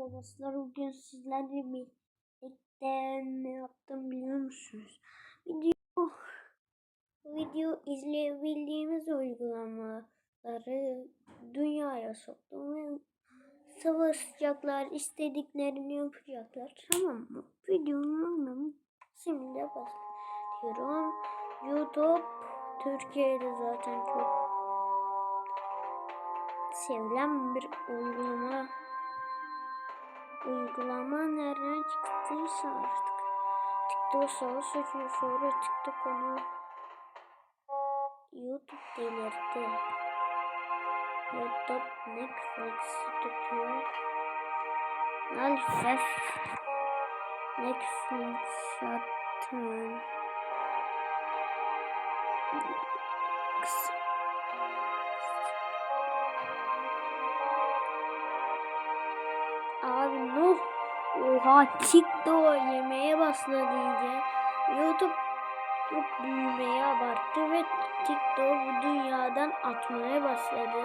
Babaslar bugün sizlerle birlikte ne yaptım biliyor musunuz? Video video izleyebildiğimiz uygulamaları dünyaya soktum ve savaşacaklar, istediklerini yapacaklar. Tamam mı? Videonun anlamı şimdi başlıyorum. YouTube Türkiye'de zaten çok sevilen bir uygulama uygulama nereden çıktıysa artık. TikTok sağ söküyor sonra TikTok onu YouTube delirtti. YouTube Netflix'i tutuyor. Maalesef Netflix kısa Nuh oha TikTok yemeye başladı iyice. YouTube çok büyümeye abarttı ve TikTok bu dünyadan atmaya başladı.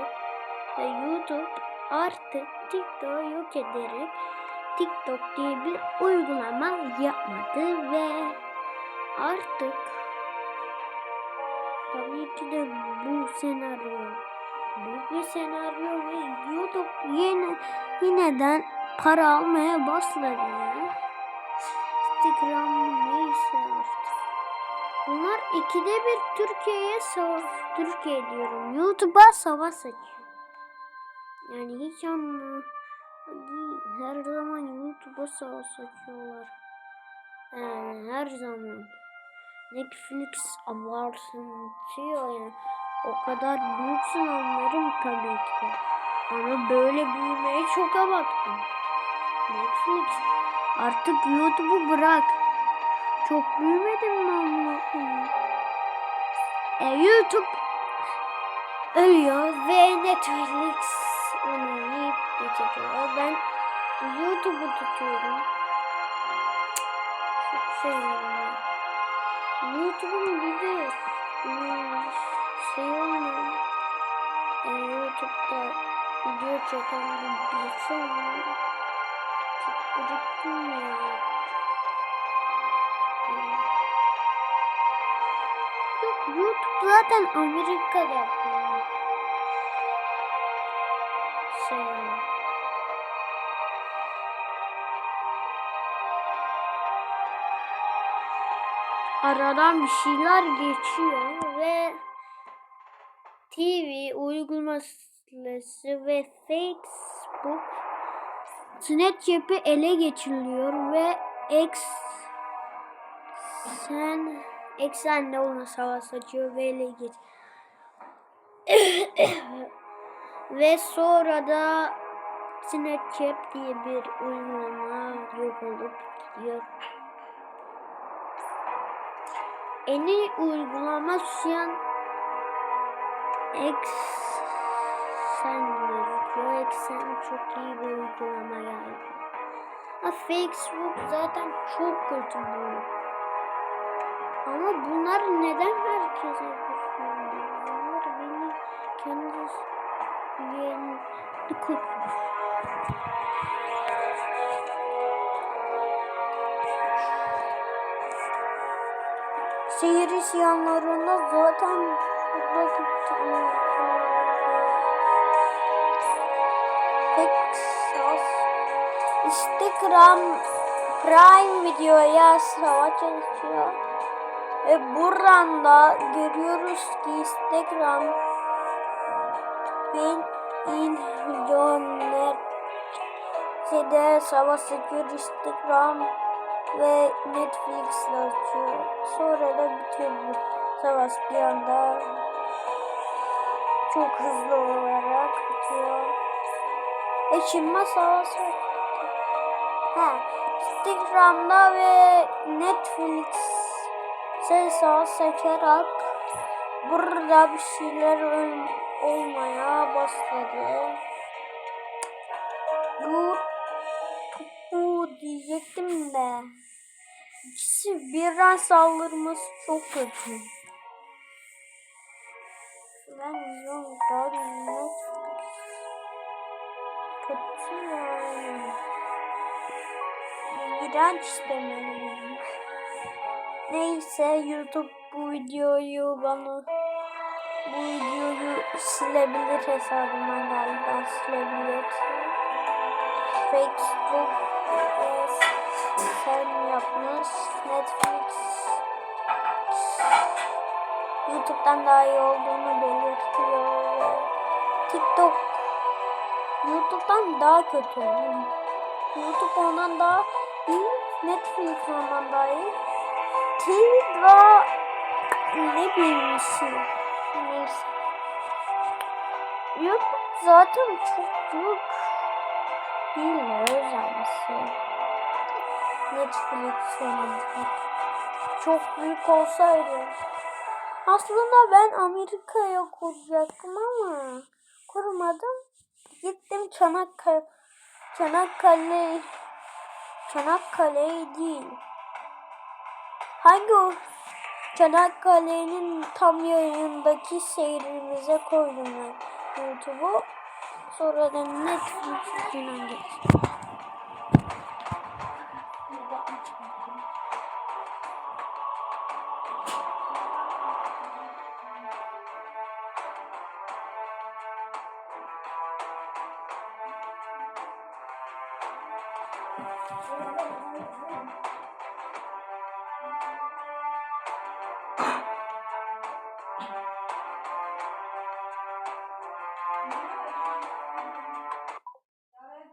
Ve YouTube artık TikTok'u yok ederek TikTok diye bir uygulama yapmadı ve artık tabii ki de bu senaryo bu bir senaryo ve YouTube yine yineden para almaya başladı ya. Instagram neyse artık. Bunlar ikide bir Türkiye'ye savaş, Türkiye diyorum. YouTube'a savaş açıyor. Yani hiç anla değil. Her zaman YouTube'a savaş açıyorlar. Yani her zaman. Netflix abartıyor yani. O kadar büyüksün anlarım tabii ki. Ama böyle büyümeye çok abarttım. Netflix artık YouTube'u bırak. Çok büyümedim mi Allah'ım? E, YouTube ölüyor ve Netflix onu yiyip geçiriyor. Ben YouTube'u tutuyorum. Çok seviyorum. YouTube'un bir de şey olmuyor. E, YouTube'da video çeken bir birisi olmuyor. Gıcıktım ya. YouTube zaten Amerika'da. Şey. Aradan bir şeyler geçiyor ve TV uygulaması ve Facebook Snapchat'i ele geçiriliyor ve X sen eksenle ona savaş açıyor ve ele geç. ve sonra da Snapchat diye bir uygulama yok olup gidiyor. En iyi uygulama suyan X Eksen çok iyi bir uygulama geldi. Ha, Facebook zaten çok kötü bu. Ama bunlar neden herkese düşmüyor? Bunlar beni kendi yerini koymuş. Seyir isyanlarında zaten buradaki tane Texas Instagram Prime videoya savaş çalışıyor. Ve buradan da görüyoruz ki Instagram bin milyoner şeyde savaş açıyor Instagram ve Netflix açıyor. Sonra da bitiyor bu savaş bir anda çok hızlı olarak bitiyor. E şimdi savaş Ha, Instagram'da ve Netflix savaş açarak burada bir şeyler olmaya başladı. YouTube diyecektim de. İkisi birden saldırması çok kötü. Ben izliyorum daha Netflix. Kötü yani. iğrenç demeliyim. Neyse YouTube bu videoyu bana bu videoyu silebilir hesabından galiba silebilir. Facebook e, sen yapmış. Netflix YouTube'dan daha iyi olduğunu belirtiyor. TikTok YouTube'dan daha kötü. YouTube ondan daha iyi. Netflix ondan daha iyi. TV daha ne bileyim. Neyse. YouTube zaten çok büyük değil mi özelmesi? Netflix ondan. Çok büyük olsaydı. Aslında ben Amerika'ya kuracaktım ama kurmadım. Gittim Çanakkale Çanakkale Çanakkale değil. Hangi o Çanakkale'nin tam yayındaki seyrimize koydum ben YouTube'u. Sonra da Netflix'den geçtim. Thank you.